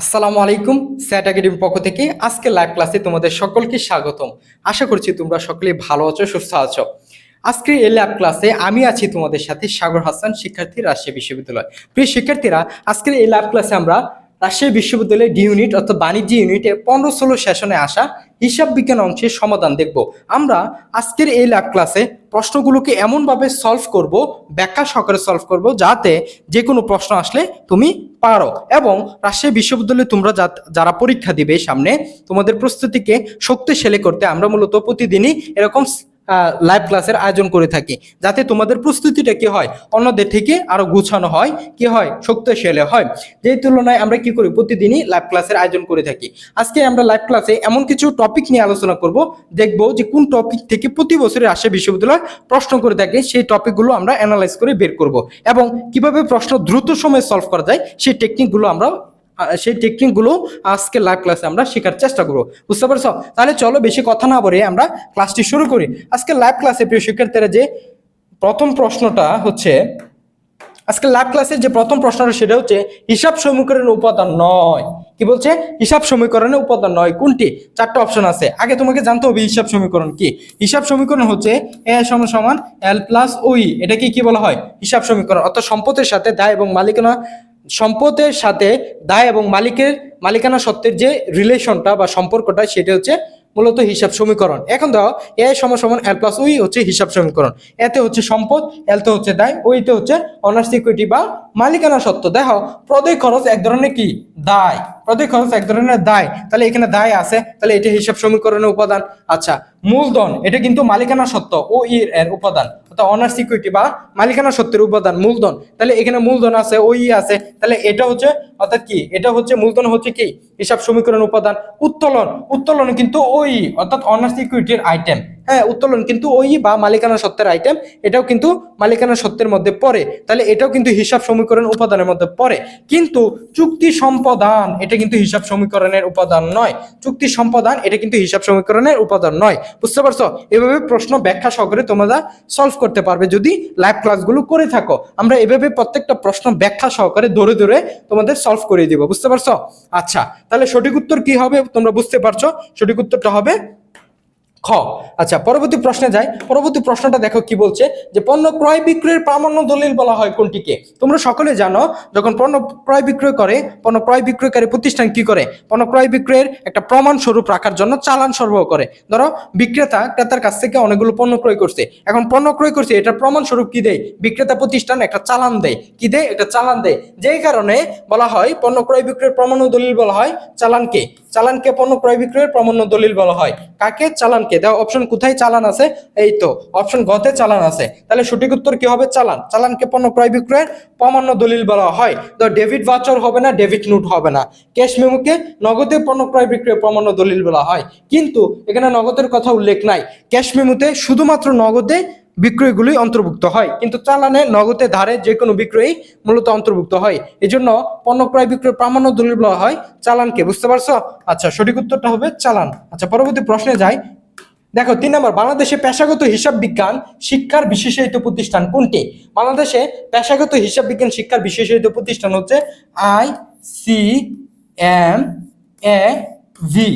আসসালামু আলাইকুম, স্যাট একাডেমির পক্ষ থেকে আজকে লাইভ ক্লাসে তোমাদের সকলকে স্বাগতম। আশা করছি তোমরা সকলে ভালো আছো, সুস্থ আছো। আজকে এই ল্যাব ক্লাসে আমি আছি তোমাদের সাথে সাগর হাসান, শিক্ষার্থী রাজশাহী বিশ্ববিদ্যালয়। প্রিয় শিক্ষার্থীরা, আজকের এই ল্যাব ক্লাসে আমরা রাজশাহী বিশ্ববিদ্যালয়ের ডি ইউনিট অর্থাৎ বাণিজ্য ইউনিটে পনেরো ষোলো সেশনে আসা হিসাব বিজ্ঞান অংশের সমাধান দেখব। আমরা আজকের এই ল্যাব ক্লাসে প্রশ্নগুলোকে এমনভাবে সলভ করব, ব্যাখ্যা সহকারে সলভ করব, যাতে যে কোনো প্রশ্ন আসলে তুমি পারো। এবং রাজশাহী বিশ্ববিদ্যালয়ে তোমরা যারা পরীক্ষা দিবে সামনে, তোমাদের প্রস্তুতিকে শক্তিশালী করতে আমরা মূলত প্রতিদিনই এরকম লাইভ ক্লাসের আয়োজন করে থাকি। যাতে তোমাদের প্রস্তুতিটা কি হয়? অন্যদের থেকে আরও গুছানো হয়, কি হয়? শক্তিশালী হয়। যেই তুলনায় আমরা কি করি? প্রতিদিনই লাইভ ক্লাসের আয়োজন করে থাকি। আজকে আমরা লাইভ ক্লাসে এমন কিছু টপিক নিয়ে আলোচনা করব, দেখব যে কোন টপিক থেকে প্রতি বছরে আসে বিশ্ববিদ্যালয় প্রশ্ন করে থাকে, সেই টপিকগুলো আমরা অ্যানালাইজ করে বের করব। এবং কীভাবে প্রশ্ন দ্রুত সময়ে সলভ করা যায়, সেই টেকনিকগুলো আমরা সেই টেকনিকগুলো আজকে লাইভ ক্লাসে আমরা শেখার চেষ্টা করব। বুঝতে পারছ? তাহলে চলো বেশি কথা না বলে আমরা ক্লাসটি শুরু করি। আজকে লাইভ ক্লাসে প্রিয় শিক্ষার্থীরা যে প্রথম প্রশ্নটা হচ্ছে, আজকে লাইভ ক্লাসের যে প্রথম প্রশ্নটা সেটা হচ্ছে, হিসাব সমীকরণের উপাদান নয়। কি বলছে? হিসাব সমীকরণের উপাদান নয়। কোনটি? চারটা অপশন আছে। আগে তোমাকে জানতে হবে হিসাব সমীকরণ কি? হিসাব সমীকরণ হচ্ছে এ সমান সমান এল প্লাস ওই এটাকে কি বলা হয়? হিসাব সমীকরণ। অর্থাৎ সম্পদের সাথে দায় এবং মালিকানা সম্পদের সাথে দায় এবং মালিকের, মালিকানা সত্ত্বের যে রিলেশনটা বা সম্পর্কটা, সেটা হচ্ছে মূলত হিসাব সমীকরণ। এখন দাও এ সমান সমান এল প্লাস ওই হচ্ছে হিসাব সমীকরণ। এতে হচ্ছে সম্পদ এলতে হচ্ছে দায় ওইতে হচ্ছে অনার্স ইকুইটি বা মালিকানা সত্ত্ব। দেখো, প্রদেয় খরচ এক ধরনের কি? দায়। প্রদয় খরচ এক ধরনের দায়। তাহলে এখানে দায় আছে, তাহলে এটা হিসাব সমীকরণের উপাদান। আচ্ছা মূলধন, এটা কিন্তু মালিকানা সত্ত্ব, ও এর এর উপাদান। অর্থাৎ অনার্স ইকুইটি বা মালিকানা সত্ত্বের উপাদান, মূলধন। তাহলে এখানে মূলধন আছে, ও ই আছে। তাহলে এটা হচ্ছে, অর্থাৎ কি? এটা হচ্ছে, মূলধন হচ্ছে কি? হিসাব সমীকরণ উপাদান। উত্তোলন উত্তোলন কিন্তু ওই অর্থাৎ অনার্স ইকুইটির আইটেম হ্যাঁ উত্তোলন কিন্তু ওই বা মালিকানা সত্ত্বের আইটেম এটাও কিন্তু মালিকানা সত্ত্বের মধ্যে পড়ে। তাহলে এটাও কিন্তু হিসাব সমীকরণ উপাদানের মধ্যে পড়ে। কিন্তু চুক্তি সম্পাদান, এটা কিন্তু হিসাব সমীকরণের উপাদান নয়। চুক্তি সম্পাদান, এটা কিন্তু হিসাব সমীকরণের উপাদান নয়। বুঝতে পারছ? এভাবে প্রশ্ন ব্যাখ্যা সহকারে তোমরা সলভ করতে পারবে যদি লাইভ ক্লাসগুলো করে থাকো। আমরা এভাবে প্রত্যেকটা প্রশ্ন ব্যাখ্যা সহকারে ধরে ধরে তোমাদের সলভ করে দিব। বুঝতে পারছ? আচ্ছা তাহলে সঠিক উত্তর কি হবে তোমরা বুঝতে পারছ? সঠিক উত্তরটা হবে খ। আচ্ছা পরবর্তী প্রশ্নে যাই। পরবর্তী প্রশ্নটা দেখো কি বলছে যে, পণ্য ক্রয় বিক্রয়ের প্রামাণ্য দলিল বলা হয় কোনটিকে? তোমরা সকলে জানো, যখন পণ্য ক্রয় বিক্রয় করে, পণ্য ক্রয় বিক্রয়কারী প্রতিষ্ঠান কি করে? পণ্য ক্রয় বিক্রয়ের একটা প্রমাণ স্বরূপ রাখার জন্য চালান সরবরাহ করে। ধরো, বিক্রেতা ক্রেতার কাছ থেকে অনেকগুলো পণ্য ক্রয় করছে। এখন পণ্য ক্রয় করছে এটা প্রমাণ স্বরূপ কি দেয়? বিক্রেতা প্রতিষ্ঠান একটা চালান দেয়। কি দেয়? এটা চালান দেয়। যেই কারণে বলা হয়, পণ্য ক্রয় বিক্রয়ের প্রমাণ্য দলিল বলা হয় চালানকে। চালানকে পণ্য ক্রয় বিক্রয়ের প্রমাণ্য দলিল বলা হয়। কাকে চালানকে? দাও অপশন কোথায় চালান আছে? এই তো অপশন গতে চালান আছে। তাহলে সঠিক উত্তর কি হবে? চালান। চালানকে পণ্য ক্রয় বিক্রয়ের প্রমাণ্য দলিল বলা হয়। তো ডেভিড ভাউচার হবে না, ডেভিড নোট হবে না। ক্যাশ মেমোকে নগদে পণ্য ক্রয় বিক্রয়ের প্রমাণ্য দলিল বলা হয়। কিন্তু এখানে নগদের কথা উল্লেখ নাই। ক্যাশ মেমোতে শুধুমাত্র নগদে বিক্রয়গুলোই অন্তর্ভুক্ত হয়। কিন্তু চালানে, নগদে, ধারে যে কোনো বিক্রয়ই মূলত অন্তর্ভুক্ত হয়। এই জন্য পণ্য ক্রয় বিক্রয় প্রামাণ্য দলিল বলা হয়। চালানকে বুঝতে পারছ? আচ্ছা সঠিক উত্তরটা হবে চালান। আচ্ছা পরবর্তী প্রশ্নে যাই। দেখো, তিন নম্বর, বাংলাদেশে পেশাগত হিসাব বিজ্ঞান শিক্ষার বিশেষায়িত প্রতিষ্ঠান কোনটি? বাংলাদেশে পেশাগত হিসাব বিজ্ঞান শিক্ষার বিশেষায়িত প্রতিষ্ঠান হচ্ছে I C M A V.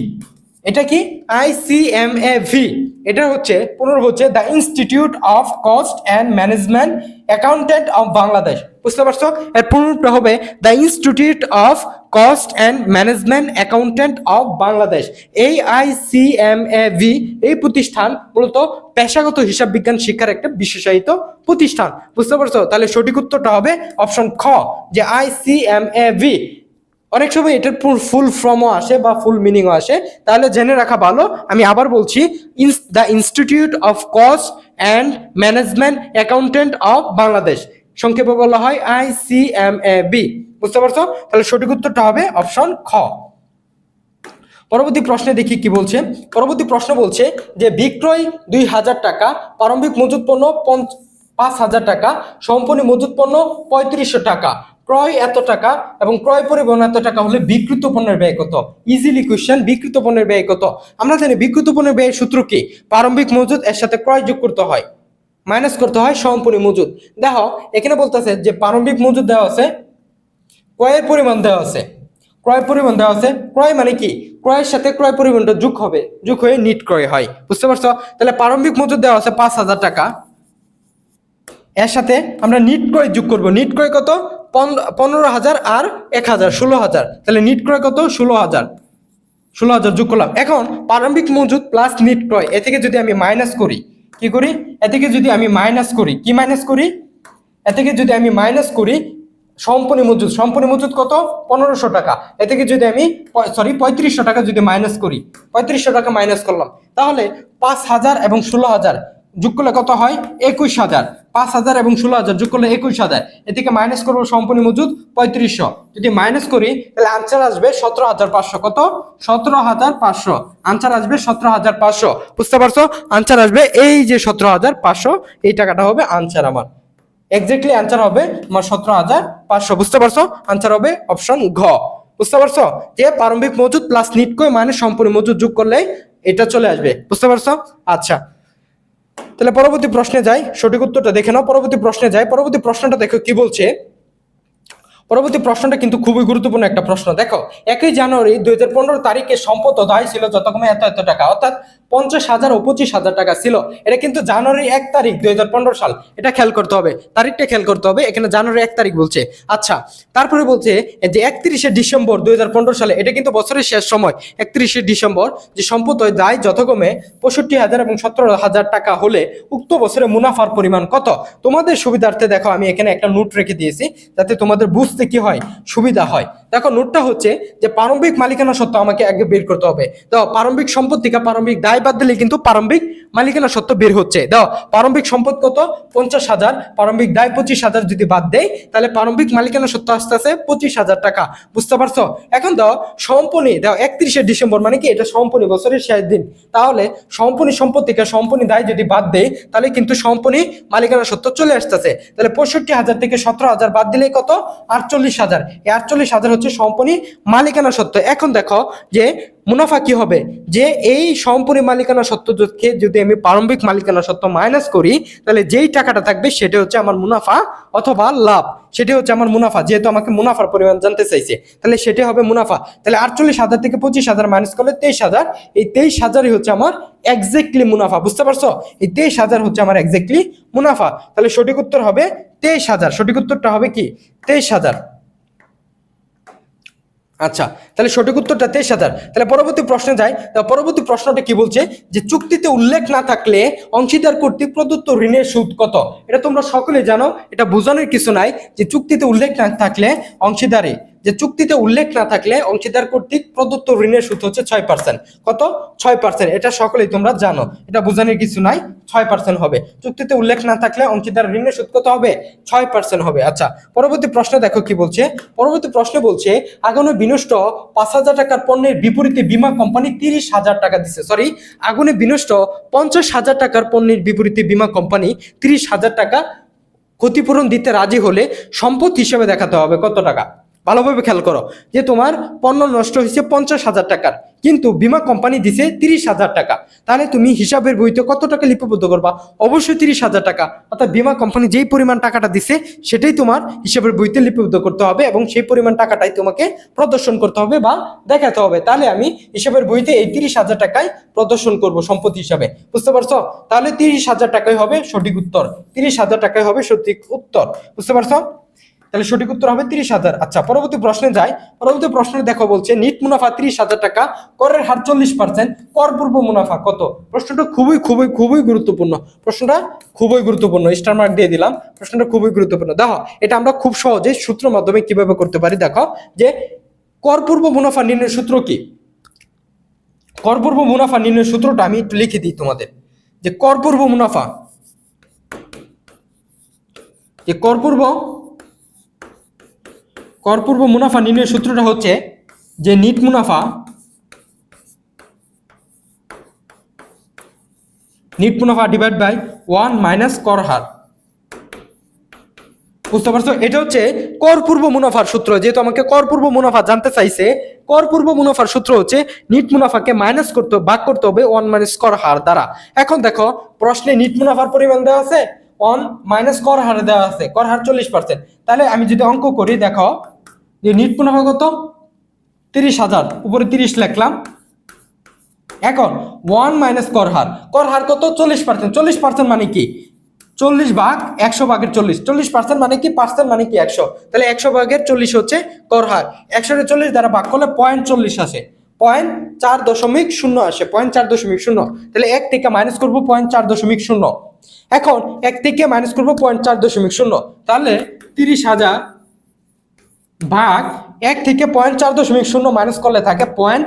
এটা কি? I C M A V. এটা হচ্ছে পুনর হচ্ছে the Institute of Cost and Management Accountant of Bangladesh বুঝতে পারছ? এর পুনরটা হবে the Institute of Cost and Management Accountant of Bangladesh এই I C M A V এই প্রতিষ্ঠান মূলত পেশাগত হিসাব বিজ্ঞান শিক্ষার একটা বিশেষায়িত প্রতিষ্ঠান। বুঝতে পারছ? তাহলে সঠিক উত্তরটা হবে অপশন খ, যে I C M A V অনেক সময় এটার ফুল ফর্মও আসে বা ফুল মিনিংও আসে। তাহলে জেনে রাখা ভালো। আমি আবার বলছি the Institute of Cost and Management Accountant of Bangladesh সংক্ষেপে বলা হয় I C M A B বুঝতে পারছ? তাহলে সঠিক উত্তরটা হবে অপশন খ। পরবর্তী প্রশ্নে দেখি কি বলছে। পরবর্তী প্রশ্ন বলছে যে, বিক্রয় দুই হাজার টাকা, প্রারম্ভিক মজুত পণ্য পাঁচ হাজার টাকা, সম্পূর্ণ মজুত পণ্য পঁয়ত্রিশশো টাকা। ক্রয় এত টাকা এবং ক্রয় পরিবহন এত টাকা হলে বিকৃত পণ্যের ব্যয় কত? ইজিলি কোয়েশ্চেন বিকৃত পণ্যের ব্যয় কত? আমরা জানি বিকৃত পণ্যের ব্যয়ের সূত্র কি? প্রারম্ভিক মজুদ এর সাথে ক্রয় যোগ করতে হয়। মাইনাস করতে হয় সম্পূর্ণ মজুদ। দেখো, এখানে বলতেছে যে প্রারম্ভিক মজুদ দেওয়া আছে, ক্রয়ের পরিমাণ দেওয়া আছে। ক্রয় পরিমাণ দেওয়া আছে, ক্রয় মানে কি? ক্রয়ের সাথে ক্রয় পরিমাণটা যোগ হবে, যোগ হয়ে নিট ক্রয় হয়। বুঝতে পারছ? তাহলে প্রারম্ভিক মজুদ দেওয়া আছে পাঁচ হাজার টাকা। এর সাথে আমরা নিট ক্রয় যোগ করব। নিট ক্রয় কত? পনেরো হাজার আর এক হাজার, ষোলো হাজার। তাহলে নিট ক্রয় কত? ষোলো হাজার। ষোলো হাজার যোগ করলাম। এখন প্রারম্ভিক মজুদ প্লাস নিট ক্রয়। এ থেকে যদি আমি মাইনাস করি, কি করি? এ থেকে যদি আমি মাইনাস করি, কি মাইনাস করি? এ থেকে যদি আমি মাইনাস করি, সম্পূর্ণ মজুদ সম্পূর্ণ মজুদ কত? পনেরোশো টাকা। এ থেকে যদি আমি সরি পঁয়ত্রিশশো টাকা যদি মাইনাস করি, পঁয়ত্রিশশো টাকা মাইনাস করলাম। তাহলে পাঁচ হাজার এবং ষোলো হাজার যোগ করলে কত হয়? একুশ হাজার। পাঁচ হাজার এবং ষোলো হাজার যোগ করলে একুশ হাজার। এদিকে মাইনাস করব সম্পূর্ণ মজুদ পঁয়ত্রিশশো। যদি মাইনাস করি, তাহলে আনসার আসবে সতেরো হাজার পাঁচশো। কত? সতেরো হাজার পাঁচশো। আনসার আসবে সতেরো হাজার পাঁচশো। বুঝতে পারছ? আনসার আসবে এই যে সতেরো হাজার পাঁচশো, এই টাকাটা হবে আনসার আমার। এক্স্যাক্টলি আনসার হবে আমার সতেরো হাজার পাঁচশো। বুঝতে পারছ? আনসার হবে অপশন ঘ। বুঝতে পারছ? যে প্রারম্ভিক মজুদ প্লাস নিটকয় মানে সম্পূর্ণ মজুদ যোগ করলে এটা চলে আসবে। বুঝতে পারছ? আচ্ছা। তাহলে পরবর্তী প্রশ্নে যাই, সঠিক উত্তরটা দেখে নাও। পরবর্তী প্রশ্নে যাই, পরবর্তী প্রশ্নটা দেখো কি বলছে? পরবর্তী প্রশ্নটা কিন্তু খুবই গুরুত্বপূর্ণ একটা প্রশ্ন। দেখো, একই জানুয়ারি দুই হাজার পনেরো তারিখে সম্পদ অধায় ছিল যতক্ষণে এত এত টাকা। অর্থাৎ পঞ্চাশ হাজার ও পঁচিশ হাজার টাকা ছিল। এটা কিন্তু জানুয়ারি এক তারিখ দুই হাজার পনেরো সাল। এটা খেয়াল করতে হবে। তারিখটা খেয়াল করতে হবে। এখানে জানুয়ারি এক তারিখ বলছে। আচ্ছা তারপরে বলছে যে একত্রিশে ডিসেম্বর দুই হাজার পনেরো সালে, এটা কিন্তু বছরের শেষ সময়, একত্রিশে ডিসেম্বর, যে সম্পদ দায় যথাক্রমে পঁয়ষট্টি হাজার এবং সতেরো হাজার টাকা হলে উক্ত বছরে মুনাফার পরিমাণ কত? তোমাদের সুবিধার্থে দেখো, আমি এখানে একটা নোট রেখে দিয়েছি, যাতে তোমাদের বুঝতে কি হয়, সুবিধা হয়। দেখো, নোটটা হচ্ছে যে প্রারম্ভিক মালিকানা সত্ত্বেও আমাকে আগে বের করতে হবে। দেখো প্রারম্ভিক সম্পদ থেকে প্রারম্ভিক দায় বাদ দিলে কিন্তু প্রারম্ভিক মালিকানা সত্ত্ব বের হচ্ছে। দেখো প্রারম্ভিক সম্পদ কত? পঞ্চাশ হাজার, প্রারম্ভিক দায় পঁচিশ হাজার যদি বাদ দেয় তাহলে প্রারম্ভিক মালিকানা সত্ত্ব আস্তে আস্তে পঁচিশ হাজার টাকা। বুঝতে পারছ? এখন দাও, সম্পনি, দাও, একত্রিশে ডিসেম্বর মানে কি? এটা সম্পনি, বছরের শেষ দিন। তাহলে সম্পনি সম্পদ থেকে সম্পনি দায় যদি বাদ দেয় তাহলে কিন্তু সম্পনি মালিকানা সত্ত্ব চলে আসতেছে। তাহলে পঁয়ষট্টি হাজার থেকে সতেরো হাজার বাদ দিলে কত? আটচল্লিশ হাজার। এই আটচল্লিশ হাজার হচ্ছে সম্পনি মালিকানা সত্ত্ব। এখন দেখো যে মুনাফা কি হবে? যে এই সম্পূর্ণ মালিকানা সত্ত্বকে যদি আমি প্রারম্ভিক মালিকানা সত্ত্ব মাইনাস করি, তাহলে যেই টাকাটা থাকবে সেটা হচ্ছে আমার মুনাফা অথবা লাভ। সেটা হচ্ছে আমার মুনাফা, যেহেতু আমাকে মুনাফার পরিমাণ জানতে চাইছে। তাহলে সেটা হবে মুনাফা। তাহলে আটচল্লিশ হাজার থেকে পঁচিশ হাজার মাইনাস করলে তেইশ হাজার। এই তেইশ হাজারই হচ্ছে আমার এক্স্যাক্টলি মুনাফা, বুঝতে পারছ? এই তেইশ হাজার হচ্ছে আমার এক্স্যাক্টলি মুনাফা। তাহলে সঠিক উত্তর হবে তেইশ হাজার। সঠিক উত্তরটা হবে কি? তেইশ হাজার। আচ্ছা তাহলে সঠিক উত্তরটা তেইশ হাজার। তাহলে পরবর্তী প্রশ্নে যাই। তা পরবর্তী প্রশ্নটা কি বলছে? যে চুক্তিতে উল্লেখ না থাকলে অংশীদার কর্তৃক প্রদত্ত ঋণের সুদ কত? এটা তোমরা সকলে জানো, এটা বোঝানোর কিছু নাই যে চুক্তিতে উল্লেখ না থাকলে অংশীদারে যে চুক্তিতে উল্লেখ না থাকলে অংশীদার কর্তৃক প্রদত্ত ঋণের সুদ হচ্ছে ছয় পার্সেন্ট কত? ছয় পার্সেন্ট এটা সকলেই তোমরা জানো। এটা বোঝানোর কিছু নাই। ছয় পার্সেন্ট হবে। চুক্তিতে উল্লেখ না থাকলে অংশীদার ঋণের সুদ কত হবে? ছয় পার্সেন্ট হবে। আচ্ছা পরবর্তী প্রশ্ন দেখো কি বলছে? পরবর্তী প্রশ্ন বলছে, আগুনে বিনষ্ট পাঁচ হাজার টাকার পণ্যের বিপরীতে বীমা কোম্পানি তিরিশ হাজার টাকা দিচ্ছে সরি আগুনে বিনষ্ট পঞ্চাশ হাজার টাকার পণ্যের বিপরীতে বীমা কোম্পানি তিরিশ হাজার টাকা ক্ষতিপূরণ দিতে রাজি হলে সম্পদ হিসেবে দেখাতে হবে। কত টাকা? ভালোভাবে খেয়াল করো যে তোমার পণ্য নষ্ট হয়েছে পঞ্চাশ হাজার টাকার, কিন্তু বিমা কোম্পানি দিছে তিরিশ হাজার টাকা। তাহলে তুমি হিসাবের বইতে কত টাকা লিপিবদ্ধ করবা? অবশ্যই তিরিশ হাজার টাকা। অর্থাৎ বিমা কোম্পানি যেই পরিমাণ টাকাটা দিছে, সেটাই তোমার হিসাবের বইতে লিপিবদ্ধ করতে হবে এবং সেই পরিমাণ টাকাটাই তোমাকে প্রদর্শন করতে হবে বা দেখাতে হবে। তাহলে আমি হিসাবের বইতে এই তিরিশ হাজার টাকায় প্রদর্শন করব সম্পত্তি হিসাবে। বুঝতে পারছ? তাহলে তিরিশ হাজার টাকাই হবে সঠিক উত্তর। তিরিশ হাজার টাকাই হবে সঠিক উত্তর। বুঝতে পারছ? তাহলে সঠিক উত্তর হবে তিরিশ হাজার। আচ্ছা পরবর্তী প্রশ্নে যাই। পরবর্তী প্রশ্নে দেখো বলছে, নিট মুনাফা তিরিশ হাজার টাকা, করের হার চল্লিশ পার্সেন্ট, কর পূর্ব মুনাফা কত? প্রশ্নটা খুবই খুবই খুবই গুরুত্বপূর্ণ। প্রশ্নটা খুবই গুরুত্বপূর্ণ স্টার মার্ক দিয়ে দিলাম। প্রশ্নটা খুবই গুরুত্বপূর্ণ। দেখো, এটা আমরা খুব সহজে সূত্র মাধ্যমে কীভাবে করতে পারি? দেখো, যে কর পূর্ব মুনাফা নির্ণয়ের সূত্র কি? কর পূর্ব মুনাফা নির্ণয়ের সূত্রটা আমি একটু লিখে দিই তোমাদের। যে কর পূর্ব মুনাফা, যে কর পূর্ব করপূর্ব মুনাফা নির্ণয়ের সূত্রটা হচ্ছে যে নিট মুনাফা নিট মুনাফা ডিভাইড বাই ওয়ান মাইনাস কর হার। বুঝতে পারছ? এটা হচ্ছে কর পূর্ব মুনাফার সূত্র। যেহেতু আমাকে কর পূর্ব মুনাফা জানতে চাইছে কর পূর্ব মুনাফার সূত্র হচ্ছে নিট মুনাফাকে মাইনাস করতে, ভাগ করতে হবে ওয়ান মাইনাস কর হার দ্বারা। এখন দেখো, প্রশ্নে নিট মুনাফার পরিমাণ দেওয়া আছে ওয়ান মাইনাস কর হার দেওয়া আছে, কর হার চল্লিশ পার্সেন্ট তাহলে আমি যদি অঙ্ক করি, দেখো যে নিট মুনাফা কত? তিরিশ হাজার। উপরে তিরিশ লিখলাম। এখন ওয়ান মাইনাস কর হার। কর হার কত? চল্লিশ পার্সেন্ট চল্লিশ পার্সেন্ট মানে কি? চল্লিশ ভাগ একশো ভাগের চল্লিশ। চল্লিশ পার্সেন্ট মানে কি? পার্সেন্ট মানে কি একশো? তাহলে একশো ভাগের চল্লিশ হচ্ছে কর হার। একশোটা চল্লিশ দ্বারা ভাগ করলে পয়েন্ট চল্লিশ আসে। পয়েন্ট চার দশমিক শূন্য আসে। পয়েন্ট চার দশমিক শূন্য। তাহলে এক থেকে মাইনাস করব পয়েন্ট চার দশমিক শূন্য। এখন এক থেকে মাইনাস করব পয়েন্ট চার দশমিক শূন্য। তাহলে তিরিশ হাজার ভাগ এক থেকে পয়েন্ট চার দশমিক শূন্য মাইনাস করলে থাকে পয়েন্ট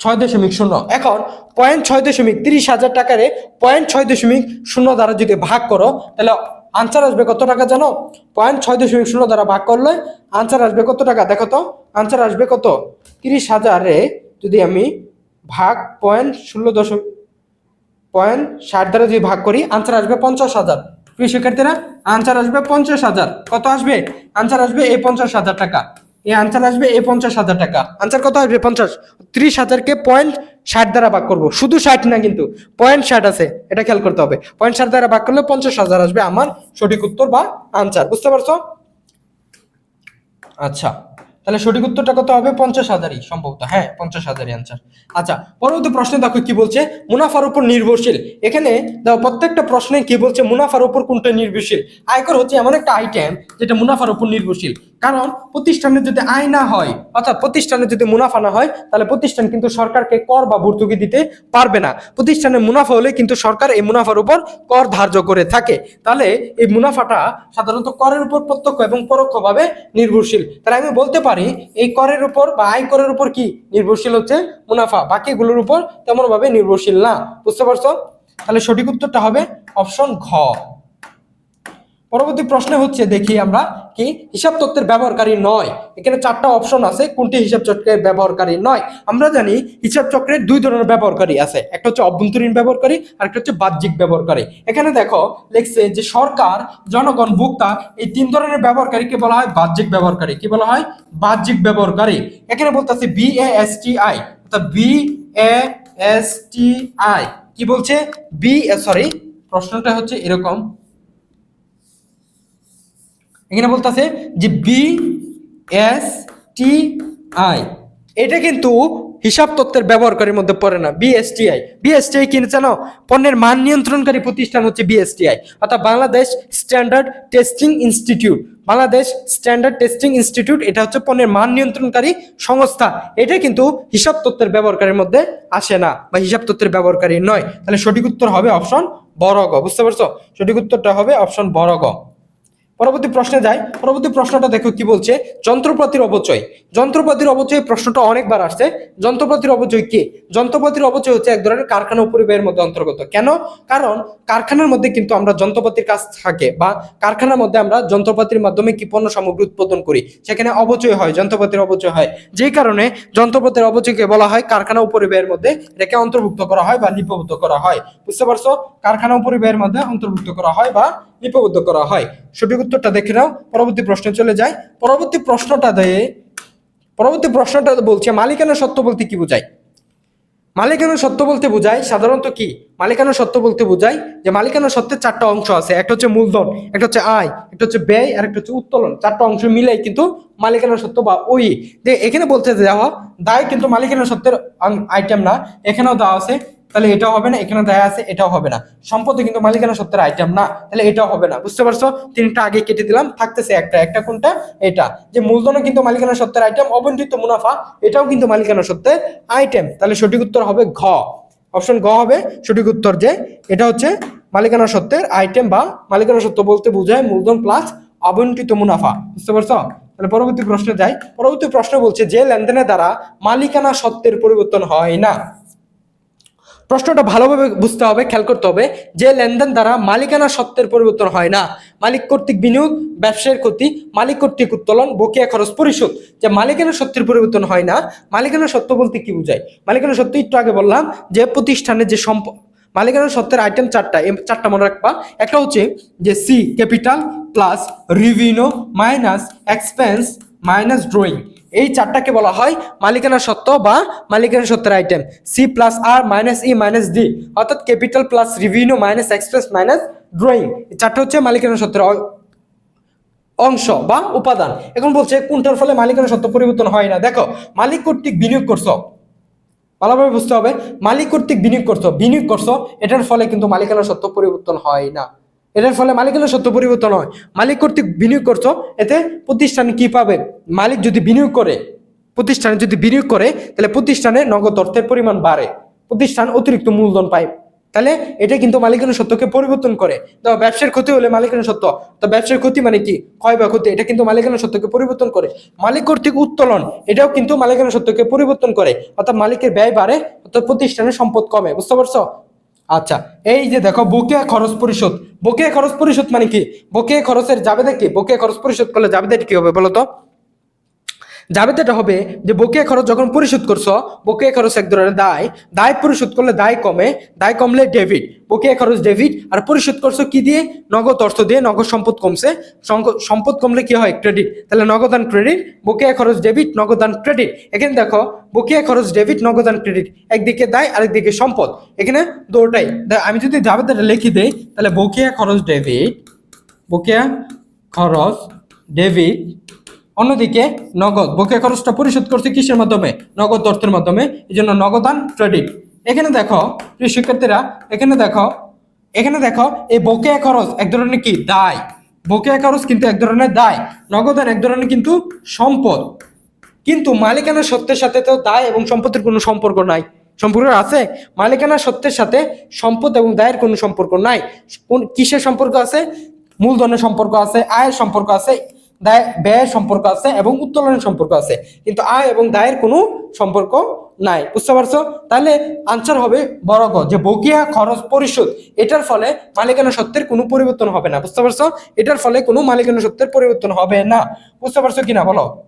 ছয় দশমিক শূন্য। এখন পয়েন্ট ছয় দশমিক তিরিশ হাজার টাকারে পয়েন্ট ছয় দশমিক শূন্য দ্বারা যদি ভাগ করো, তাহলে আনসার আসবে কত টাকা জানো? পয়েন্ট ছয় দশমিক শূন্য দ্বারা ভাগ করলে আনসার আসবে কত টাকা? দেখো তো আনসার আসবে কত? তিরিশ হাজারে যদি আমি ভাগ পয়েন্ট ষোলো দশমিক পয়েন্ট ষাট দ্বারা যদি ভাগ করি আনসার আসবে পঞ্চাশ হাজার। প্রিয় শিক্ষার্থীরা আনসার আসবে পঞ্চাশ হাজার। কত আসবে? আনসার আসবে এই পঞ্চাশ হাজার টাকা। এই আনসার আসবে এই পঞ্চাশ হাজার টাকা। আনসার কত আসবে? পঞ্চাশ। ত্রিশ হাজারকে পয়েন্ট ষাট দ্বারা ভাগ করব। শুধু ষাট না কিন্তু পয়েন্ট ষাট আছে। এটা খেয়াল করতে হবে। পয়েন্ট ষাট দ্বারা ভাগ করলে পঞ্চাশ হাজার আসবে আমার সঠিক উত্তর বা আনসার বুঝতে পারছ? আচ্ছা। তাহলে সঠিক উত্তরটা কত হবে? পঞ্চাশ হাজারই, সম্ভবত। হ্যাঁ পঞ্চাশ হাজারই আনসার আচ্ছা পরবর্তী প্রশ্নে দেখো কি বলছে? মুনাফার উপর নির্ভরশীল। এখানে দেখো, প্রত্যেকটা প্রশ্নে কি বলছে? মুনাফার উপর কোনটা নির্ভরশীল? আয়কর হচ্ছে এমন একটা আইটেম যেটা মুনাফার উপর নির্ভরশীল। কারণ প্রতিষ্ঠানের যদি আয় না হয়, অর্থাৎ প্রতিষ্ঠানের যদি মুনাফা না হয়, তাহলে প্রতিষ্ঠান কিন্তু সরকারকে কর বা ভর্তুকি দিতে পারবে না। প্রতিষ্ঠানের মুনাফা হলে কিন্তু সরকার এই মুনাফার উপর কর ধার্য করে থাকে। তাহলে এই মুনাফাটা সাধারণত করের উপর প্রত্যক্ষ এবং পরোক্ষভাবে নির্ভরশীল। তাহলে আমি বলতে পারি এই করের উপর বা আয় করের উপর কি নির্ভরশীল হচ্ছে? মুনাফা। বাকিগুলোর উপর তেমনভাবে নির্ভরশীল না। বুঝতে পারছ? তাহলে সঠিক উত্তরটা হবে অপশন ঘ। পরবর্তী প্রশ্ন হচ্ছে, দেখি আমরা কি হিসাব তত্ত্বের ব্যবহারকারী নয়। এখানে চারটা অপশন আছে, কোনটি হিসাব চক্রের ব্যবহারকারী নয়? আমরা জানি হিসাব চক্রের দুই ধরনের ব্যবহারকারী আছে, একটা হচ্ছে অভ্যন্তরীণ ব্যবহারকারী, আর একটা হচ্ছে বাহ্যিক ব্যবহারকারী। এখানে দেখো, লিখছে যে সরকার, জনগণ, ভোক্তা, এই তিন ধরনের ব্যবহারকারীকে বলা হয় বাহ্যিক ব্যবহারকারী। কি বলা হয়? বাহ্যিক ব্যবহারকারী। এখানে বলতেছে বি এস টি আই অর্থাৎ বি এস টি আই কি বলছে? বি সরি প্রশ্নটা হচ্ছে এরকম। এখানে বলতেছে যে বি এস টি আই এটা কিন্তু হিসাব তত্ত্বের ব্যবহারকারীর মধ্যে পড়ে না বিএসটিআই বিএসটিআই কি জানো? পণ্যের মান নিয়ন্ত্রণকারী প্রতিষ্ঠান হচ্ছে বিএসটিআই অর্থাৎ Bangladesh Standard Testing Institute. Bangladesh Standard Testing Institute, এটা হচ্ছে পণ্যের মান নিয়ন্ত্রণকারী সংস্থা। এটা কিন্তু হিসাব তত্ত্বের ব্যবহারকারীর মধ্যে আসে না, বা হিসাব তত্ত্বের ব্যবহারকারী নয়। তাহলে সঠিক উত্তর হবে অপশন বড় গ, বুঝতে পারছ? সঠিক উত্তরটা হবে অপশন বড় গ। পরবর্তী প্রশ্নে যাই। পরবর্তী প্রশ্নটা দেখো কি বলছে? যন্ত্রপাতির অপচয়। যন্ত্রপাতির অপচয় প্রশ্নটা অনেকবার আসছে। যন্ত্রপাতির অপচয় কি? যন্ত্রপাতির অপচয় হচ্ছে এক ধরনের কারখানা পরিবাহের মধ্যে অন্তর্গত। কেন? কারণ কারখানার মধ্যে কিন্তু আমরা যন্ত্রপাতির কাজ থাকে বা কারখানার মধ্যে আমরা যন্ত্রপাতির মাধ্যমে কি পণ্য সামগ্রী উৎপাদন করি? সেখানে অপচয় হয়, যন্ত্রপাতির অপচয় হয়। যেই কারণে যন্ত্রপাতির অপচয়কে বলা হয় কারখানা পরিবাহের মধ্যে রেখে অন্তর্ভুক্ত করা হয় বা লিপিবদ্ধ করা হয়। বুঝতে পারছ? কারখানা পরিবাহের মধ্যে অন্তর্ভুক্ত করা হয় বা লিপিবদ্ধ করা হয়। সঠিক উত্তরটা দেখে নাও, পরবর্তী প্রশ্নে চলে যায় পরবর্তী প্রশ্নটা দিয়ে পরবর্তী প্রশ্নটা বলছে, মালিকানা সত্য বলতে কি বোঝায়? মালিকানা সত্য বলতে বোঝায় সাধারণত কি? মালিকানা সত্য বলতে বোঝায় যে মালিকানা সত্ত্বের চারটা অংশ আছে, একটা হচ্ছে মূলধন, একটা হচ্ছে আয়, একটা হচ্ছে ব্যয়, আর একটা হচ্ছে উত্তোলন। চারটা অংশ মিলাই কিন্তু মালিকানা সত্য বা ওই। এখানে বলতে দেওয়া দায় কিন্তু মালিকানা সত্যের আইটেম না, এখানেও দেওয়া আছে। তাহলে এটাও হবে না, এখানে দেয়া আছে এটাও হবে না। সম্পত্তি কিন্তু মালিকানা সত্ত্বের আইটেম না, তাহলে এটাও হবে না। বুঝতে পারছ? তিনটা আগে কেটে দিলাম, থাকতেছে একটা একটা কোনটা? এটা। যে মূলধনও কিন্তু মালিকানা সত্ত্বের আইটেম অবন্টিত মুনাফা, এটাও কিন্তু মালিকানা সত্ত্বের আইটেম তাহলে সঠিক উত্তর হবে ঘ। অপশন গ হবে সঠিক উত্তর যে, এটা হচ্ছে মালিকানা সত্ত্বের আইটেম বা মালিকানা সত্ত্ব বলতে বোঝায় মূলধন প্লাস অবন্টিত মুনাফা। বুঝতে পারছ? তাহলে পরবর্তী প্রশ্নে যাই। পরবর্তী প্রশ্ন বলছে, যে লেনদেনের দ্বারা মালিকানা সত্ত্বের পরিবর্তন হয় না। প্রশ্নটা ভালোভাবে বুঝতে হবে, খেয়াল করতে হবে যে লেনদেন দ্বারা মালিকানা সত্ত্বের পরিবর্তন হয় না। মালিক কর্তৃক বিনিয়োগ, ব্যবসায়ের ক্ষতি, মালিক কর্তৃক উত্তোলন, বকেয়া খরচ, পরিশোধ। যে মালিকানা সত্ত্বের পরিবর্তন হয় না, মালিকানা সত্ত্ব বলতে কি বোঝায়? মালিকানা সত্ত্ব একটু আগে বললাম যে প্রতিষ্ঠানে যে সম্প, মালিকানা সত্ত্বের আইটেম চারটা চারটা মনে রাখবা। একটা হচ্ছে যে C capital plus revenue minus expense minus drawing এই চারটাকে বলা হয় মালিকানা সত্ত্ব বা মালিকানা সত্ত্বের আইটেম সি প্লাস আর মাইনাস ই মাইনাস ডি অর্থাৎ capital plus revenue minus express minus drawing এই চারটা হচ্ছে মালিকানা সত্ত্বের অংশ বা উপাদান। এখন বলছে, কোনটার ফলে মালিকানা সত্ত্ব পরিবর্তন হয় না? দেখো, মালিক কর্তৃক বিনিয়োগ করছ। ভালোভাবে বুঝতে হবে, মালিক কর্তৃক বিনিয়োগ করছ। বিনিয়োগ করছ, এটার ফলে কিন্তু মালিকানা সত্ত্ব পরিবর্তন হয় না। এটার ফলে মালিকানা সত্ত্ব পরিবর্তন হয়। মালিক কর্তৃক বিনিয়োগ করছ, এতে প্রতিষ্ঠান কি পাবে? মালিক যদি বিনিয়োগ করে, প্রতিষ্ঠানে যদি বিনিয়োগ করে, তাহলে প্রতিষ্ঠানে নগদ অর্থের পরিমাণ বাড়ে। প্রতিষ্ঠান অতিরিক্ত মূলধন পায়। তাহলে এটা কিন্তু মালিকানা সত্ত্বকে পরিবর্তন করে। তো ব্যবসার ক্ষতি হলে মালিকানা সত্ত্ব তো ব্যবসার ক্ষতি মানে কি? ক্ষয় বা ক্ষতি, এটা কিন্তু মালিকানা সত্যকে পরিবর্তন করে। মালিক কর্তৃক উত্তোলন, এটাও কিন্তু মালিকানা সত্যকে পরিবর্তন করে। অর্থাৎ মালিকের ব্যয় বাড়ে, অর্থাৎ প্রতিষ্ঠানের সম্পদ কমে। বুঝতে পারছ? আচ্ছা এই যে দেখো বকেয়া খরচ পরিশোধ। বকেয়া খরচ পরিশোধ মানে কি? বকেয়া খরচের যাবে দেখি বকেয়া খরচ পরিশোধ করলে যাবে কি হবে বলো তো? জাবেদাটা হবে যে বকেয়া খরচ যখন পরিশোধ করছ, বকেয়া খরচ এক ধরনের দায় দায় পরিশোধ করলে দায় কমে, দায় কমলে ডেবিট বকেয়া খরচ ডেবিট আর পরিশোধ করছ কি দিয়ে? নগদ অর্থ দিয়ে নগদ সম্পদ কমছে। সম্পদ কমলে কি হয়? ক্রেডিট। তাহলে নগদান ক্রেডিট বকেয়া খরচ ডেবিট নগদান ক্রেডিট এখানে দেখো, বকেয়া খরচ ডেবিট নগদান ক্রেডিট একদিকে দায়, আরেকদিকে সম্পদ। এখানে দুটাই। আমি যদি জাবেদাটা লিখি দেই, তাহলে বকেয়া খরচ ডেবিট বকেয়া খরচ ডেবিট অন্যদিকে নগদ বকেয়া খরচটা পরিশোধ করছে কিসের মাধ্যমে? নগদ অর্থের মাধ্যমে, এই জন্য নগদান ক্রেডিট। এখানে দেখো, প্রিয় শিক্ষার্থীরা, এখানে দেখো এখানে দেখো, এই বকেয়া খরচ এক ধরনের কি? দায়। বকেয়া খরচ কিন্তু এক ধরনের দায়। নগদান এক ধরনের কিন্তু সম্পদ। কিন্তু মালিকানা সত্যের সাথে তো দায় এবং সম্পদের কোনো সম্পর্ক নাই। সম্পর্ক আছে? মালিকানা সত্যের সাথে সম্পদ এবং দায়ের কোনো সম্পর্ক নাই। কোন কিসের সম্পর্ক আছে? মূলধনের সম্পর্ক আছে, আয়ের সম্পর্ক আছে দায়, ব্যয়ের সম্পর্ক আছে এবং উত্তোলনের সম্পর্ক আছে। কিন্তু আয় এবং দায়ের কোনো সম্পর্ক নাই। বুঝতে পারছ? তাহলে আনসার হবে বড় যে বকেয়া খরচ পরিশোধ, এটার ফলে মালিকানা সত্ত্বের কোনো পরিবর্তন হবে না। বুঝতে পারছ? এটার ফলে কোনো মালিকানা সত্ত্বের পরিবর্তন হবে না। বুঝতে পারছ কিনা? বলো।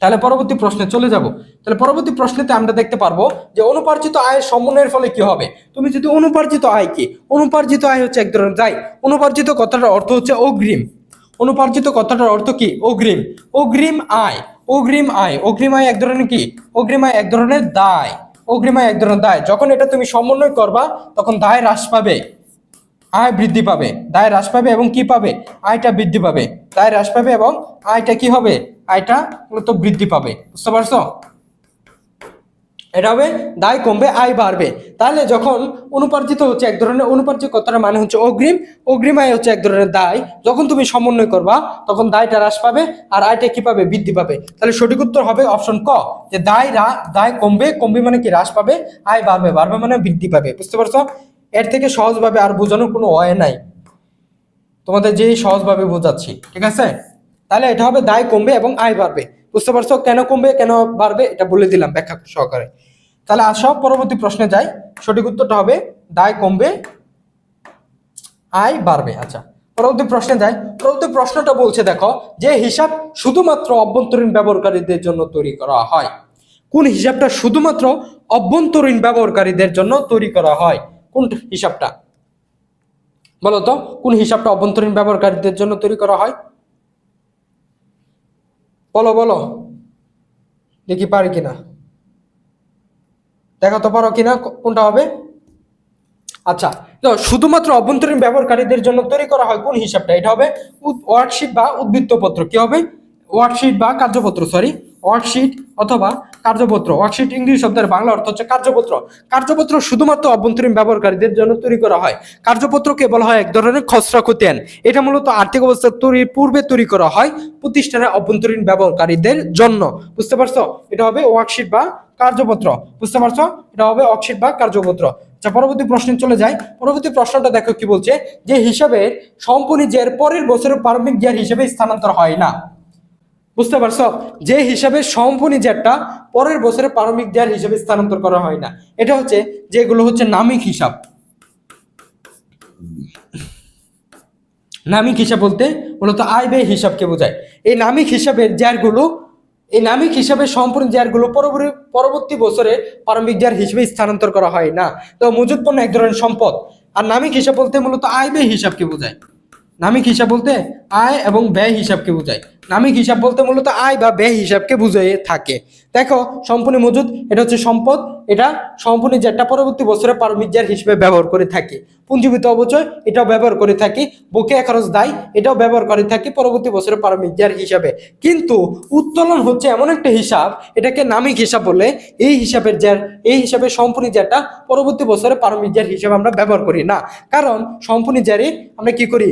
তাহলে পরবর্তী প্রশ্নে চলে যাব। তাহলে পরবর্তী প্রশ্নেতে আমরা দেখতে পারব যে অনুপার্জিত আয়ের সমন্বয়ের ফলে কি হবে? তুমি যদি অনুপার্জিত আয় কি? অনুপার্জিত আয় হচ্ছে এক ধরনের দায়। অনুপার্জিত কথাটার অর্থ হচ্ছে অগ্রিম। অনুপার্জিত কথাটার অর্থ কি? অগ্রিম। অগ্রিম আয়। অগ্রিম আয়। অগ্রিম আয় এক ধরনের কি? অগ্রিম আয় এক ধরনের দায়। অগ্রিম আয় এক ধরনের দায়। যখন এটা তুমি সমন্বয় করবা, তখন দায় হ্রাস পাবে। আয় বৃদ্ধি পাবে। দায় হ্রাস পাবে এবং কি পাবে? আয়টা বৃদ্ধি পাবে। দায় হ্রাস পাবে এবং আয়টা কি হবে? আয়টা মূলত বৃদ্ধি পাবে। বুঝতে পারছ? এটা হবে দায় কমবে, আয় বাড়বে। তাহলে যখন অনুপার্জিত হচ্ছে এক ধরনের অনুপার্জিত কথার মানে হচ্ছে অগ্রিম অগ্রিম আয় হচ্ছে এক ধরনের দায়। যখন তুমি সমন্বয় করবা, তখন দায়টা হ্রাস পাবে আর আয়টা কি পাবে? বৃদ্ধি পাবে। তাহলে সঠিক উত্তর হবে অপশন ক, যে দায় দায় কমবে কমবে মানে কি? হ্রাস পাবে, আয় বাড়বে বাড়বে মানে বৃদ্ধি পাবে। বুঝতে পারছ? এর থেকে সহজভাবে আর বোঝানোর কোনো অয় নাই। তোমাদের যেই সহজভাবে বোঝাচ্ছি, ঠিক আছে? তাহলে এটা হবে দায় কমবে এবং আয় বাড়বে। বুঝতে পারছ? কেন কমবে, কেন বাড়বে? এটা বলে দিলাম ব্যাখ্যা সহকারে। তাহলে আসো পরবর্তী প্রশ্নে যাই। সঠিক উত্তরটা হবে, দায় কমবে, আয় বাড়বে। আচ্ছা পরবর্তী প্রশ্নে যাই। পরবর্তী প্রশ্নটা বলছে, দেখো, যে হিসাব শুধুমাত্র অভ্যন্তরীণ ব্যবহারকারীদের জন্য তৈরি করা হয়। কোন হিসাবটা শুধুমাত্র অভ্যন্তরীণ ব্যবহারকারীদের জন্য তৈরি করা হয়? কোন হিসাবটা? বলো তো, কোন হিসাবটা অভ্যন্তরীণ ব্যবহারকারীদের জন্য তৈরি করা হয়? বলো বলো। দেখি পারি কিনা। দেখাতে পারো কিনা কোনটা হবে? আচ্ছা তো শুধুমাত্র অভ্যন্তরীণ ব্যবহারকারীদের জন্য তৈরি করা হয় কোন হিসাবটা? এটা হবে ওয়ার্কশিট বা উদ্বৃত্তপত্র। কি হবে? ওয়ার্কশিট বা কার্যপত্র সরি ওয়ার্কশিট অথবা কার্যপত্র। ওয়ার্কশিট ইংলিশ শব্দের বাংলা অর্থ হচ্ছে কার্যপত্র। কার্যপত্র শুধুমাত্র অভ্যন্তরীণ ব্যবহারকারীদের জন্য তৈরি করা হয়। কার্যপত্রকে বলা হয় এক ধরনের খসড়া খতিয়ান এটা মূলত আর্থিক অবস্থা তৈরির পূর্বে তৈরি করা হয় প্রতিষ্ঠানের অভ্যন্তরীণ ব্যবহারকারীদের জন্য। বুঝতে পারছ? এটা হবে ওয়ার্কশিট বা কার্যপত্র। বুঝতে পারছ? এটা হবে ওয়ার্কশিট বা কার্যপত্র। আচ্ছা পরবর্তী প্রশ্নে চলে যাই। পরবর্তী প্রশ্নটা দেখো কি বলছে যে হিসাবে সম্পূর্ণ জের পরের বছরের প্রারম্ভিক জের হিসেবে স্থানান্তর হয় না। বুঝতে পারছ? যে হিসাবে সম্পূর্ণ জেরটা পরের বছরের প্রারম্ভিক জের হিসেবে স্থানান্তর করা হয় না। এটা হচ্ছে যেগুলো হচ্ছে নামিক হিসাব। নামিক হিসাব বলতে মূলত আয় ব্যয় হিসাবকে বোঝায়। এই নামিক হিসাবের জারগুলো এই নামিক হিসাবে সম্পূর্ণ জারগুলো পরবর্তী পরবর্তী বছরে প্রারম্ভিক জার হিসেবে স্থানান্তর করা হয়, না? তো মজুদ পণ্য এক ধরনের সম্পদ। আর নামিক হিসাব বলতে মূলত আয়, ব্যয় হিসাবকে বোঝায়। নামিক হিসাব বলতে আয় এবং ব্যয় হিসাবকে বোঝায়। নামিক হিসাব বলতে মূলত আয় বা ব্যয় হিসাবকে বুঝিয়ে থাকে। দেখো, সম্পূর্ণ মজুদ, এটা হচ্ছে সম্পদ, এটা সম্পূর্ণ যেটা পরবর্তী বছরে পারমিক জ্যার হিসেবে ব্যবহার করে থাকি। পুঞ্জীবিত অবচয়, এটাও ব্যবহার করে থাকি। বকেয়া খরচ দায়, এটাও ব্যবহার করে থাকি পরবর্তী বছরে পারমিক জ্যার হিসাবে। কিন্তু উত্তোলন হচ্ছে এমন একটা হিসাব, এটাকে নামিক হিসাব বলে। এই হিসাবের জ্যার এই হিসাবে সম্পূর্ণ জ্যারটা পরবর্তী বছরে পারমিক জ্যার হিসাবে আমরা ব্যবহার করি না। কারণ সম্পূর্ণ জ্যারে আমরা কি করি?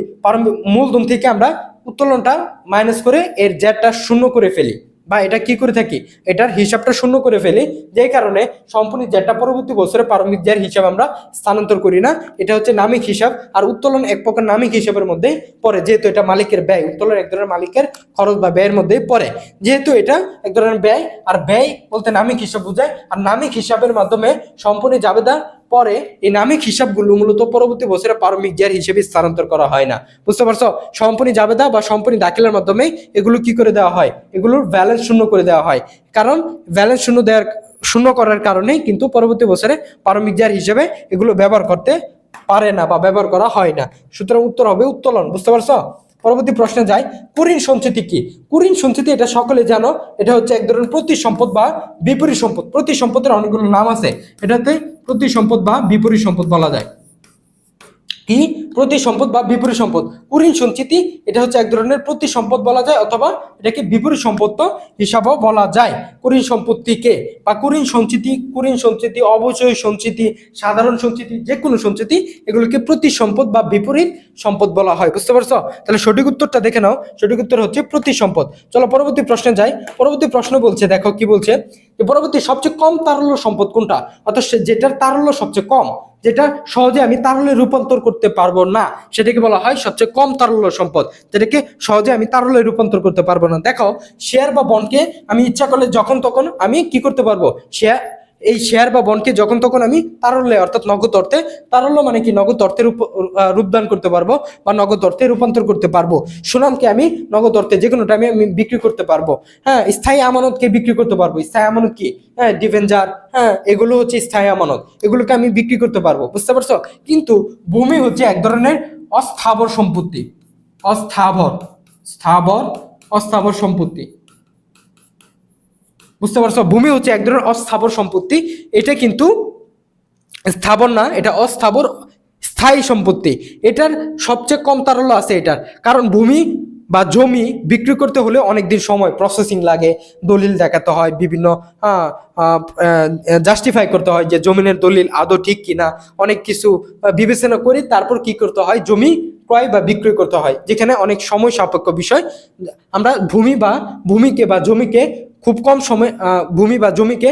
মূলধন থেকে আমরা উত্তোলনটা মাইনাস করে এর জ্যারটা শূন্য করে ফেলি। বা এটা কি করে থাকি? এটার হিসাবটা শূন্য করে ফেলি, যেই কারণে সম্পূর্ণ জ্যারটা পরবর্তী বছরে পারমিক জ্যার হিসাব আমরা স্থানান্তর করি না। এটা হচ্ছে নামিক হিসাব, আর উত্তোলন এক প্রকার নামিক হিসাবের মধ্যে পড়ে, যেহেতু এটা মালিকের ব্যয়, উত্তোলন এক ধরনের মালিকের খরচ বা ব্যয়ের মধ্যে পড়ে। যেহেতু এটা এক ধরনের ব্যয়, আর ব্যয় বলতে নামিক হিসাব বোঝায়, আর নামিক হিসাবের মাধ্যমে সম্পূর্ণ জাবেদা পরে এই নামিক হিসাবগুলো মূলত পরবর্তী বছরে পারমিক জ্যার হিসেবে স্থানান্তর করা হয় না। বুঝতে পারছ? সম্পূর্ণ জাবেদা বা সম্পূর্ণ দাখিলার মাধ্যমে এগুলো কি করে দেওয়া হয়? এগুলোর ব্যালেন্স শূন্য করে দেওয়া হয়। কারণ ব্যালেন্স শূন্য দেওয়ার, শূন্য করার কারণেই কিন্তু পরবর্তী বছরে পারমিক জ্যার হিসেবে এগুলো ব্যবহার করতে পারে না বা ব্যবহার করা হয় না। সুতরাং উত্তর হবে উত্তোলন। বুঝতে পারছ? পরবর্তী প্রশ্নে যাই, কুরিন সঞ্চিতি কি? কুরিন সঞ্চিতি এটা সকলে জানো, এটা হচ্ছে এক ধরনের প্রতি সম্পদ বা বিপরীত সম্পদ। প্রতি সম্পদের অনেকগুলো নাম আছে। এটাতে প্রতি সম্পদ বা বিপরীত সম্পদ বলা যায়। কি প্রতি সম্পদ বা বিপরীত সম্পদ কুরিন সঞ্চিতি, এটা হচ্ছে এক ধরনের প্রতি সম্পদ বলা যায়, অথবা এটাকে বিপরীত সম্পদ হিসাবেও বলা যায়। কুরিন সম্পত্তিকে বা কুরিন সঞ্চিতি কুরিন সঞ্চিতি, অবচয় সঞ্চিতি, সাধারণ সঞ্চিতি যে কোনো সঞ্চিতি, এগুলোকে প্রতি সম্পদ বা বিপরীত সম্পদ বলা হয়। বুঝতে পারছ? তাহলে সঠিক উত্তরটা দেখে নাও। সঠিক উত্তর হচ্ছে প্রতি সম্পদ চলো পরবর্তী প্রশ্নে যাই। পরবর্তী প্রশ্ন বলছে, দেখো কি বলছে? পরবর্তী সবচেয়ে কম তারল্য সম্পদ কোনটা? অর্থাৎ যেটার তারল্য সবচেয়ে কম, যেটা সহজে আমি তারলে রূপান্তর করতে পারব না, সেটাকে বলা হয় সবচেয়ে কম তারল্য সম্পদ। যেটাকে সহজে আমি তারলে রূপান্তর করতে পারব না। দেখো শেয়ার বা বন্ডকে আমি ইচ্ছা করলে যখন তখন আমি কি করতে পারব? শেয়ার এই শেয়ার বা বন্ডকে যখন তখন আমি তারল্যে, অর্থাৎ নগদ অর্থে, তারল্য মানে কি? নগদ অর্থে রূপ রূপদান করতে পারব বা নগদ অর্থে রূপান্তর করতে পারব। সুনামকে আমি নগদ অর্থে যে কোনো টাইমে আমি বিক্রি করতে পারব। হ্যাঁ স্থায়ী আমানতকে বিক্রি করতে পারব। স্থায়ী আমানত কি? হ্যাঁ ডিভেঞ্জার হ্যাঁ এগুলো হচ্ছে স্থায়ী আমানত। এগুলোকে আমি বিক্রি করতে পারব। বুঝতে পারছ? কিন্তু ভূমি হচ্ছে এক ধরনের অস্থাবর সম্পত্তি। অস্থাবর। স্থাবর, অস্থাবর সম্পত্তি। বুঝতে পারছ? ভূমি হচ্ছে এক ধরনের অস্থাবর সম্পত্তি। এটা কিন্তু স্থাবর না, এটা অস্থাবর স্থায়ী সম্পত্তি। এটার সবচেয়ে কম তারল্য আছে এটার। কারণ ভূমি বা জমি বিক্রি করতে হলে অনেক দিন সময় প্রসেসিং লাগে, দলিল দেখাতে হয়, বিভিন্ন জাস্টিফাই করতে হয় যে জমিনের দলিল আদৌ ঠিক কিনা। অনেক কিছু বিবেচনা করে তারপর কি করতে হয়? জমি ক্রয় বা বিক্রয় করতে হয়। যেখানে অনেক সময় সাপেক্ষ বিষয়। আমরা ভূমি বা ভূমিকে বা জমিকে খুব কম সময় ভূমি বা জমিকে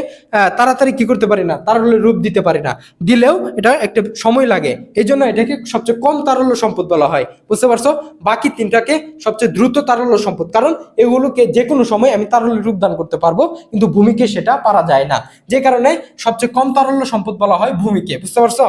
তাড়াতাড়ি কি করতে পারি না, তারল্য রূপ দিতে পারি না। দিলেও এটা একটা সময় লাগে। এই জন্য এটাকে সবচেয়ে কম তারল্য সম্পদ বলা হয়। বুঝতে পারছ? বাকি তিনটাকে সবচেয়ে দ্রুত তারল্য সম্পদ। কারণ এগুলোকে যে কোনো সময় আমি তারল্য রূপ দান করতে পারব, কিন্তু ভূমিকে সেটা পারা যায় না। যে কারণে সবচেয়ে কম তারল্য সম্পদ বলা হয় ভূমিকে। বুঝতে পারছ?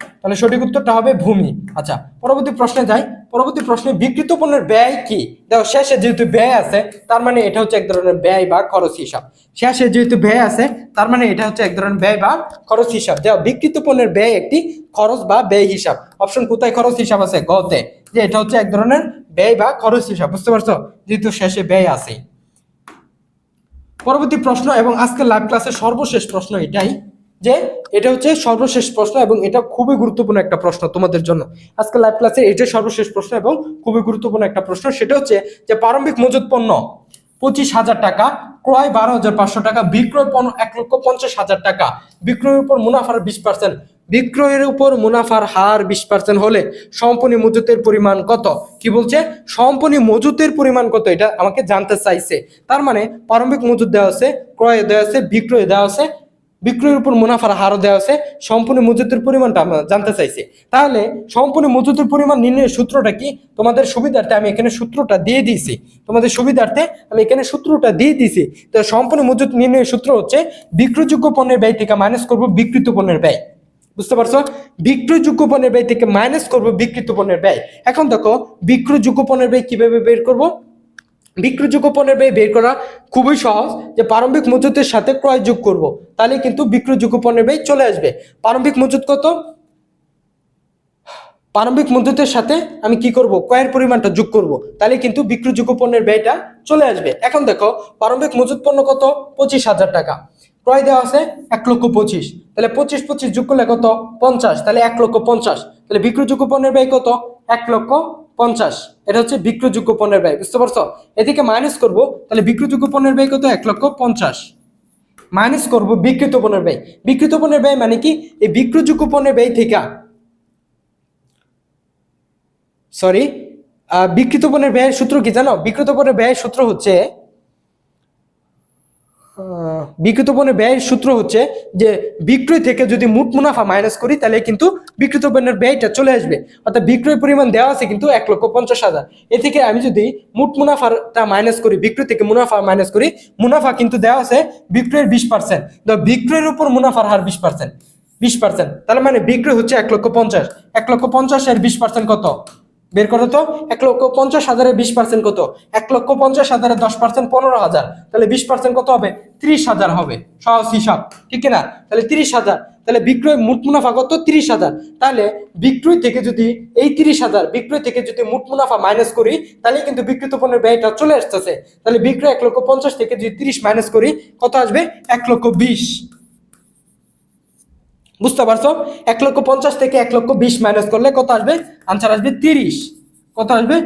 তাহলে সঠিক উত্তরটা হবে ভূমি। আচ্ছা পরবর্তী প্রশ্নে যাই। পরবর্তী প্রশ্নে বিকৃত পণ্যের ব্যয় কি? দেখো, শেষে যেহেতু ব্যয় আছে, তার মানে এটা হচ্ছে এক ধরনের ব্যয় বা খরচ হিসাব। শেষে যেহেতু ব্যয় আছে, তার মানে এটা হচ্ছে এক ধরনের ব্যয় বা খরচ হিসাব। দেখো, বিকৃত পণ্যের ব্যয় একটি খরচ বা ব্যয় হিসাব। অপশন কোথায় খরচ হিসাব আছে? গতে। যে এটা হচ্ছে এক ধরনের ব্যয় বা খরচ হিসাব। বুঝতে পারছ? যেহেতু শেষে ব্যয় আছে। পরবর্তী প্রশ্ন এবং আজকের লাইভ ক্লাসের সর্বশেষ প্রশ্ন এটাই। যে এটা হচ্ছে সর্বশেষ প্রশ্ন এবং এটা খুবই গুরুত্বপূর্ণ একটা প্রশ্ন তোমাদের জন্য। আজকে লাইভ ক্লাসে এটা সর্বশেষ প্রশ্ন এবং খুবই গুরুত্বপূর্ণ একটা প্রশ্ন, সেটা হচ্ছে যে প্রারম্ভিক মজুত পণ্য পঁচিশ হাজার টাকা, ক্রয় বারো হাজার পাঁচশো টাকা, বিক্রয় পণ্য এক লক্ষ পঞ্চাশ হাজার টাকা। বিক্রয়ের উপর মুনাফার বিশ পার্সেন্ট বিক্রয়ের উপর মুনাফার হার বিশ পার্সেন্ট হলে সম্পূর্ণ মজুতের পরিমাণ কত? কি বলছে? সম্পূর্ণ মজুতের পরিমাণ কত? এটা আমাকে জানতে চাইছে। তার মানে প্রারম্ভিক মজুত দেওয়া আছে, ক্রয় দেওয়া আছে, বিক্রয় দেওয়া আছে বিক্রয়ের উপর মুনাফার হারও দেওয়া আছে সম্পূর্ণ মজুতের পরিমাণটা আমরা জানতে চাইছি। তাহলে সম্পূর্ণ মজুতের পরিমাণ নির্ণয়ের সূত্রটা কি? তোমাদের সুবিধার্থে আমি এখানে সূত্রটা দিয়ে দিয়েছি। তোমাদের সুবিধার্থে আমি এখানে সূত্রটা দিয়ে দিয়েছি। তো সম্পূর্ণ মজুত নির্ণয়ের সূত্র হচ্ছে, বিক্রয়যোগ্য পণ্যের ব্যয় থেকে মাইনাস করব বিকৃত পণ্যের ব্যয়। বুঝতে পারছ? বিক্রয়যোগ্য পণ্যের ব্যয় থেকে মাইনাস করব বিকৃত পণ্যের ব্যয়। এখন দেখো, বিক্রয়যোগ্য পণ্যের ব্যয় কীভাবে বের করব? বিক্রয়যোগ্য পণ্যের ব্যয় বের করা খুবই সহজ। যে প্রারম্ভিক মজুতের সাথে ক্রয় যোগ করব তাহলে কিন্তু বিক্রয়যোগ্য পণ্যের ব্যয় চলে আসবে। প্রারম্ভিক মজুত কত? প্রারম্ভিক মজুতের সাথে আমি কি করব? ক্রয়ের পরিমাণটা যোগ করব তাহলে কিন্তু বিক্রয়যোগ্য পণ্যের ব্যয়টা চলে আসবে। এখন দেখো, প্রারম্ভিক মজুত পণ্য কত? পঁচিশ হাজার টাকা। ক্রয় দেওয়া আছে এক লক্ষ পঁচিশ। তাহলে পঁচিশ পঁচিশ যোগ করলে কত? পঞ্চাশ। তাহলে এক লক্ষ পঞ্চাশ। তাহলে বিক্রয়যোগ্য পণ্যের ব্যয় কত? এক লক্ষ পঞ্চাশ। এটা হচ্ছে বিক্রযোগ্য পণ্যের ব্যয়, বুঝতে পারছ? এদিকে মাইনাস করব, তাহলে বিক্রযোগ্য পণ্যের ব্যয় কত? এক লক্ষ পঞ্চাশ। মাইনাস করব বিকৃত পণ্যের ব্যয়। বিকৃত পণ্যের ব্যয় মানে কি? এই বিক্রযোগ্য পণ্যের ব্যয় থেকে সরি বিকৃত পণ্যের ব্যয়ের সূত্র কি জানো? বিকৃত পণ্যের ব্যয়ের সূত্র হচ্ছে বিকৃত পণ্যের ব্যয়ের সূত্র হচ্ছে যে বিক্রয় থেকে যদি মোট মুনাফা মাইনাস করি, তাহলে কিন্তু বিকৃত পণ্যের ব্যয়টা চলে আসবে। অর্থাৎ বিক্রয় পরিমাণ দেওয়া আছে কিন্তু এক লক্ষ পঞ্চাশ হাজার। এ থেকে আমি যদি মোট মুনাফাটা মাইনাস করি, বিক্রয় থেকে মুনাফা মাইনাস করি, মুনাফা কিন্তু দেওয়া আছে বিক্রয়ের বিশ পার্সেন্ট বিক্রয়ের উপর মুনাফার হার বিশ পার্সেন্ট বিশ পার্সেন্ট তাহলে মানে বিক্রয় হচ্ছে এক লক্ষ পঞ্চাশ। এক লক্ষ পঞ্চাশ এর বিশ পার্সেন্ট কত? বের করো তো? এক লক্ষ পঞ্চাশ হাজারের বিশ পার্সেন্ট কত? এক লক্ষ পঞ্চাশ হাজারের দশ পার্সেন্ট পনেরো হাজার। তাহলে বিশ পার্সেন্ট কত হবে? ত্রিশ হাজার হবে। সহজ হিসাব, ঠিক না তাহলে তিরিশ হাজার। তাহলে বিক্রয় মোট মুনাফা কত? তিরিশ হাজার। তাহলে বিক্রয় থেকে যদি এই তিরিশ হাজার, বিক্রয় থেকে যদি মোট মুনাফা মাইনাস করি, তাহলে কিন্তু বিক্রিত পণ্যের ব্যয়টা চলে আসতেছে। তাহলে বিক্রয় এক লক্ষ পঞ্চাশ থেকে যদি তিরিশ মাইনাস করি, কত আসবে? এক লক্ষ বিশ। বুঝতে পারছ? এক লক্ষ পঞ্চাশ থেকে এক লক্ষ বিশ মাইনাস করলে কত আসবে? আনসার আসবে তিরিশ। কত আসবে?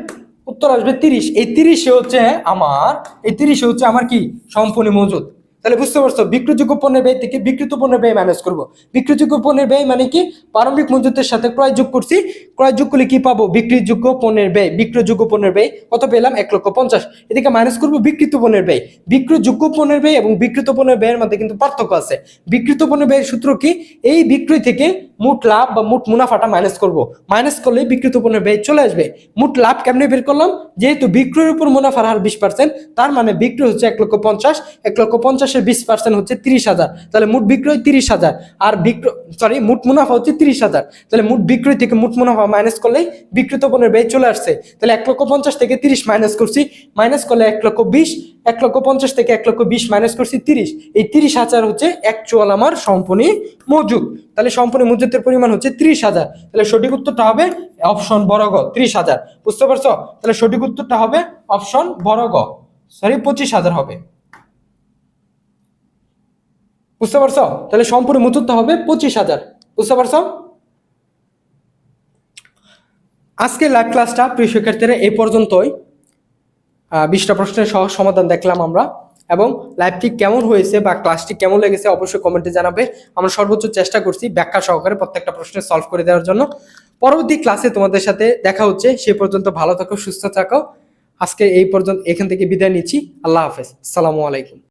উত্তর আসবে তিরিশ। এই তিরিশে হচ্ছে আমার, এই তিরিশে হচ্ছে আমার কি? সম্পূর্ণ মজুদ। তাহলে বুঝতে পারছ, বিক্রয়যোগ্য পণ্যের ব্যয় থেকে বিক্রিত পণ্যের ব্যয় ম্যানেজ করব। বিক্রয়যোগ্য পণ্যের ব্যয় মানে কি? প্রারম্ভিক মজুতের সাথে ক্রয় যোগ করছি, ক্রয় যোগ করলে কি পাবো? বিক্রিযোগ্য পণ্যের ব্যয়, বিক্রয়যোগ্য পণ্যের ব্যয়, কত পেলাম? এক লক্ষ পঞ্চাশ। এদিকে মাইনাস করব বিকৃত পণ্যের ব্যয়। বিক্রয়যোগ্য পণ্যের ব্যয় এবং বিকৃত পণ্যের ব্যয়ের মধ্যে কিন্তু পার্থক্য আছে। বিকৃত পণ্যের ব্যয়ের সূত্র কি? এই বিক্রয় থেকে মোট লাভ বা মোট মুনাফাটা মাইনাস করব। মাইনাস করলে বিকৃত পণ্যের ব্যয় চলে আসবে। মোট লাভ কেমনে বের করলাম? যেহেতু বিক্রয়ের উপর মুনাফার হার বিশ পার্সেন্ট তার মানে বিক্রয় হচ্ছে এক লক্ষ পঞ্চাশ, এক লক্ষ পঞ্চাশের বিশ পার্সেন্ট হচ্ছে তিরিশ হাজার। তাহলে মোট বিক্রয় তিরিশ হাজার, আর বিক্রয় সরি মোট মুনাফা হচ্ছে তিরিশ হাজার। তাহলে মোট বিক্রয় থেকে মোট মুনাফা মাইনাস করলেই বিক্রিত পণ্যের ব্যয় চলে আসছে। তাহলে এক লক্ষ পঞ্চাশ থেকে তিরিশ মাইনাস করছি। মাইনাস করলে এক লক্ষ বিশ এক লক্ষ পঞ্চাশ থেকে এক লক্ষ বিশ মাইনাস করছি তিরিশ। এই তিরিশ হাজার হচ্ছে অ্যাকচুয়াল আমার সম্পূর্ণ মজুদ। তাহলে সম্পূর্ণ মজুদের পরিমাণ হচ্ছে ত্রিশ হাজার। তাহলে সঠিক উত্তরটা হবে অপশন বড় গ ত্রিশ হাজার। বুঝতে পারছ? তাহলে সঠিক উত্তরটা হবে অপশন বড় গ সরি পঁচিশ হাজার হবে। বুঝতে পারছ? তাহলে সম্পূর্ণ মজুদটা হবে পঁচিশ হাজার। বুঝতে পারছ? আজকে লাইভ ক্লাসটা প্রিয় শিক্ষার্থীরা এই পর্যন্তই। বিশটা প্রশ্নের সহজ সমাধান দেখলাম আমরা। এবং লাইভটি কেমন হয়েছে বা ক্লাসটি কেমন লেগেছে অবশ্যই কমেন্টে জানাবে। আমরা সর্বোচ্চ চেষ্টা করছি ব্যাখ্যা সহকারে প্রত্যেকটা প্রশ্নের সলভ করে দেওয়ার জন্য। পরবর্তী ক্লাসে তোমাদের সাথে দেখা হচ্ছে। সে পর্যন্ত ভালো থাকো, সুস্থ থাকো। আজকে এই পর্যন্ত এখান থেকে বিদায় নিচ্ছি। আল্লাহ হাফেজ। সালামু আলাইকুম।